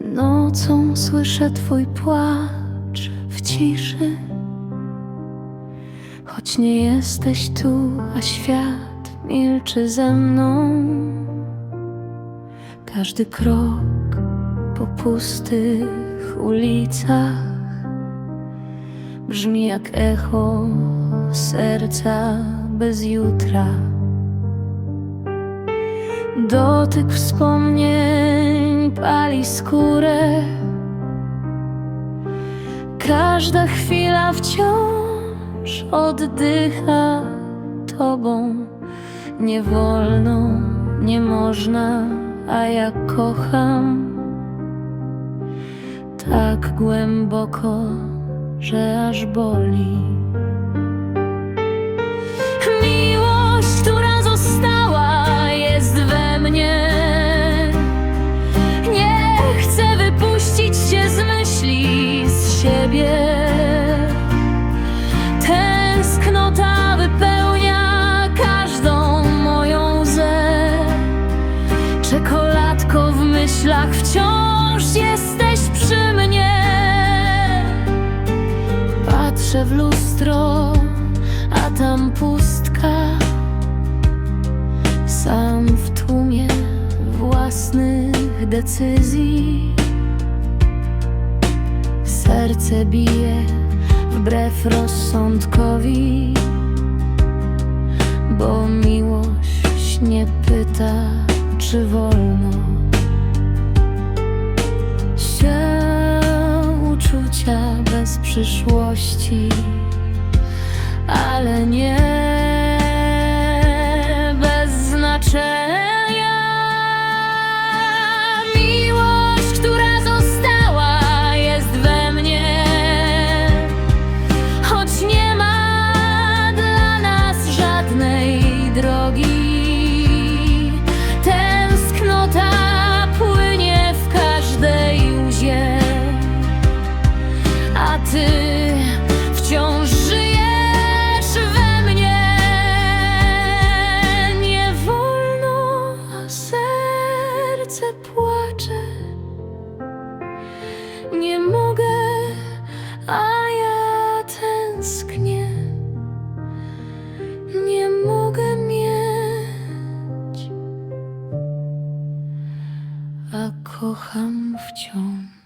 nocą słyszę Twój płacz w ciszy. Choć nie jesteś tu, a świat milczy ze mną. Każdy krok po pustych ulicach brzmi jak echo serca bez jutra. Dotyk wspomnień pali skórę. Każda chwila wciąż oddycha tobą. Nie wolno, nie można, a ja kocham tak głęboko, że aż boli. Myślach wciąż jesteś przy mnie. Patrzę w lustro, a tam pustka. Sam w tłumie własnych decyzji. Serce bije wbrew rozsądkowi, bo miłość nie pyta, czy wolno przyszłości, ale nie a ja tęsknię. Nie mogę mieć, a kocham wciąż.